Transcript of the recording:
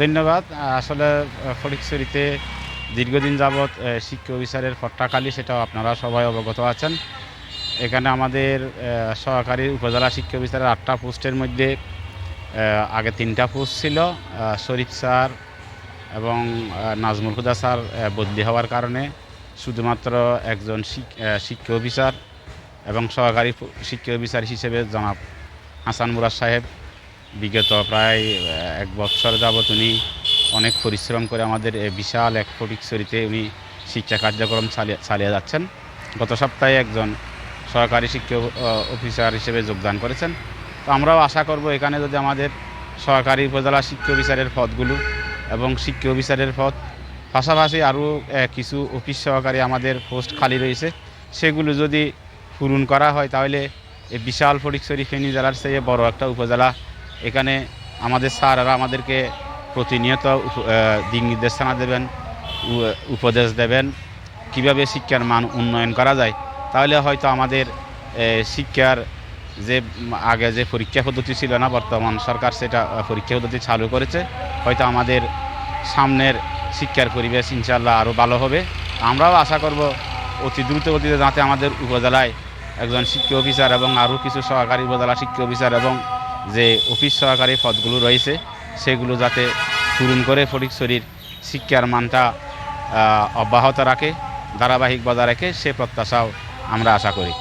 ধন্যবাদ। আসলে ফটিকছড়িতে দীর্ঘদিন যাবৎ শিক্ষা অফিসারের পট্টাখালী, সেটাও আপনারা সবাই অবগত আছেন। এখানে আমাদের সহকারী উপজেলা শিক্ষা অফিসারের আটটা পোস্টের মধ্যে আগে তিনটা পোস্ট ছিল শরীফ স্যার এবং নাজমুল হুদা স্যার বদলি হওয়ার কারণে শুধুমাত্র একজন শিক্ষা অফিসার এবং সহকারী শিক্ষা অফিসার হিসেবে জনাব হাসান মুরাদ সাহেব বিগত প্রায় এক বছর যাবৎ উনি অনেক পরিশ্রম করে আমাদের বিশাল এক ফটিকছড়িতে উনি শিক্ষা কার্যক্রম চালিয়ে চালিয়ে যাচ্ছেন। গত সপ্তাহে একজন সহকারী শিক্ষা অফিসার হিসেবে যোগদান করেছেন। তো আমরাও আশা করব এখানে যদি আমাদের সহকারী উপজেলা শিক্ষা অফিসারের পদগুলো এবং শিক্ষা অফিসারের পদ, পাশাপাশি আরও কিছু অফিস সহকারী আমাদের পোস্ট খালি রয়েছে, সেগুলো যদি পূরণ করা হয় তাহলে এই বিশাল ফটিকছড়ি ফেনী জেলার চেয়ে বড় একটা উপজেলা এখানে আমাদের স্যাররা আমাদেরকে প্রতিনিয়ত দিক নির্দেশনা দেবেন উপদেশ দেবেন, কীভাবে শিক্ষার মান উন্নয়ন করা যায়। তাহলে হয়তো আমাদের শিক্ষার যে আগে যে পরীক্ষা পদ্ধতি ছিল না, বর্তমান সরকার সেটা পরীক্ষা পদ্ধতি চালু করেছে, হয়তো আমাদের সামনের শিক্ষার পরিবেশ ইনশাল্লাহ আরও ভালো হবে। আমরাও আশা করব অতি দ্রুত গতিতে যাতে আমাদের উপজেলায় একজন শিক্ষা অফিসার এবং আরও কিছু সহকারী উপজেলা শিক্ষা অফিসার এবং যে অফিস সহকারী পদগুলো রয়েছে, সেগুলো যাতে পূরণ করে ফটিকছড়ির শিক্ষার মানটা অব্যাহত রাখে, ধারাবাহিক বজায় রাখে, সে প্রত্যাশাও আমরা আশা করি।